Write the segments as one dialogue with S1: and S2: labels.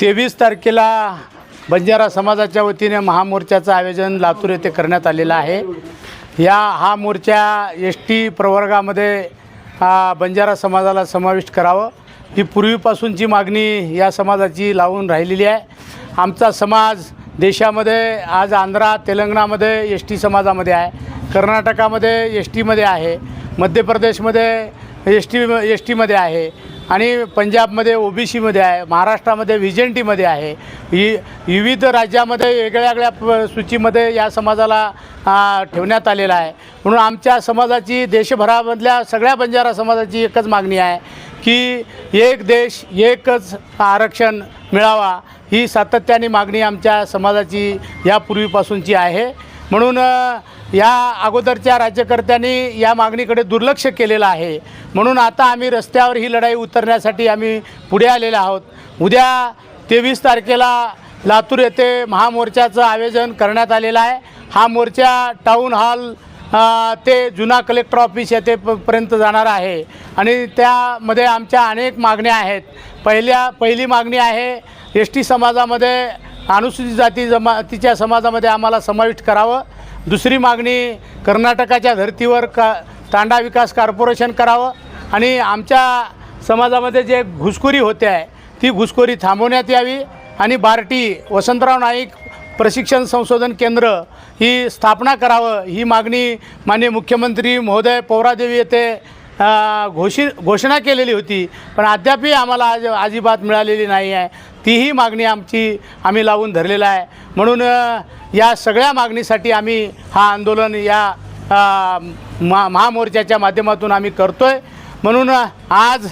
S1: तेवीस तारखेला बंजारा समाजाच्या वतीने महामोर्चाचं आयोजन लातूर येथे करण्यात आलेलं आहे. या हा मोर्चा एस टी प्रवर्गामध्ये बंजारा समाजाला समाविष्ट करावं. ही पूर्वीपासूनची मागणी या समाजाची लावून राहिलेली आहे. आमचा समाज देशामध्ये आज आंध्रा तेलंगणामध्ये एस टी समाजामध्ये आहे. कर्नाटकामध्ये एस टीमध्ये आहे. मध्य प्रदेशमध्ये एस टी एस टीमध्ये आहे. आणि पंजाबमध्ये ओ बी सीमध्ये आहे महाराष्ट्रामध्ये व्ही एन टीमध्ये आहे. ही विविध राज्यामध्ये वेगळ्या वेगळ्या प सूचीमध्ये या समाजाला ठेवण्यात आलेला आहे. म्हणून आमच्या समाजाची देशभरामधल्या सगळ्या बंजारा समाजाची एकच मागणी आहे की एक देश एकच आरक्षण मिळावा. ही सातत्याने मागणी आमच्या समाजाची यापूर्वीपासूनची आहे. म्हणून या अगोदरच्या राज्यकर्त्यांनी या मागणीकडे दुर्लक्ष केलेलं आहे. म्हणून आता आम्ही रस्त्यावर ही लढाई उतरण्यासाठी आम्ही पुढे आलेलो आहोत. उद्या तेवीस तारखेला लातूर येथे महामोर्चाचं आयोजन करण्यात आलेलं आहे. हा मोर्चा टाऊन हॉल ते जुना कलेक्टर ऑफिस येथे पर्यंत जाणार आहे. आणि त्यामध्ये आमच्या अनेक मागण्या आहेत. पहिल्या पहिली मागणी आहे एस टी समाजामध्ये अनुसूचित जाती जमातीच्या समाजामध्ये आम्हाला समाविष्ट करावं. दुसरी मागणी कर्नाटकाच्या धर्तीवर का तांडा विकास कॉर्पोरेशन करावं. आणि आमच्या समाजामध्ये जे घुसखोरी होते आहे ती घुसखोरी थांबवण्यात यावी. आणि बार्टी वसंतराव नाईक प्रशिक्षण संशोधन केंद्र ही स्थापना करावं. ही मागणी माननीय मुख्यमंत्री महोदय पौरादेवी येथे घोषित घोषणा केलेली होती. पण अद्यापही आम्हाला आज अजिबात मिळालेली नाही आहे. तीही मागणी आमची आम्ही लावून धरलेलं आहे. म्हणून या सगळ्या मागणीसाठी आम्ही हा आंदोलन या अ, मा महामोर्चाच्या माध्यमातून आम्ही करतो आहे म्हणून आज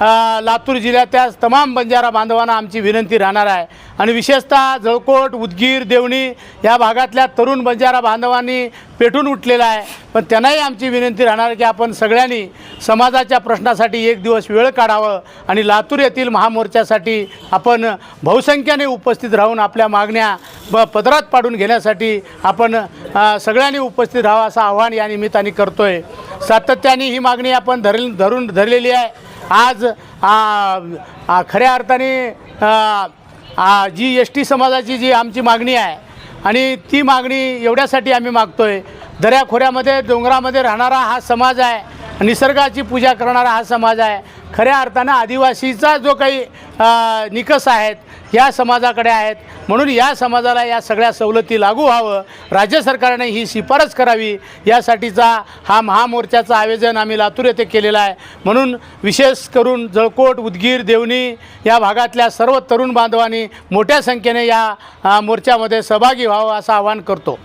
S1: लातूर जिल्ह्याच्या तमाम बंजारा बांधवांना आमची विनंती राहणार आहे. आणि विशेषतः जळकोट उदगीर देवणी या भागातल्या तरुण बंजारा बांधवांनी पेटून उठलेला आहे. पण त्यांनाही आमची विनंती राहणार की आपण सगळ्यांनी समाजाच्या प्रश्नासाठी एक दिवस वेळ काढावं आणि लातूर येथील महामोर्चासाठी आपण बहुसंख्याने उपस्थित राहून आपल्या मागण्या ब पदरात पाडून घेण्यासाठी आपण सगळ्यांनी उपस्थित राहावं असं आव्हान या निमित्ताने करतो आहे सातत्याने ही मागणी आपण धर धरून धरलेली आहे. आज आ, आ, खऱ्या अर्थाने जी एस टी समाजाची जी आमची मागणी आहे आणि ती मागणी एवढ्यासाठी आम्ही मागतो आहे दऱ्याखोऱ्यामध्ये डोंगरामध्ये राहणारा हा समाज आहे निसर्गाची पूजा करणारा हा समाज आहे खऱ्या अर्थानं आदिवासीचा जो काही निकस निकष आहेत या समाजाकडे आहेत. म्हणून या समाजाला या सगळ्या सवलती लागू व्हावं. राज्य सरकारने ही शिफारस करावी. यासाठीचा हा महामोर्चाचं आयोजन आम्ही लातूर येथे केलेलं आहे. म्हणून विशेष करून जळकोट उदगीर देवणी या भागातल्या सर्व तरुण बांधवांनी मोठ्या संख्येने या मोर्चामध्ये सहभागी व्हावं असं आवाहन करतो.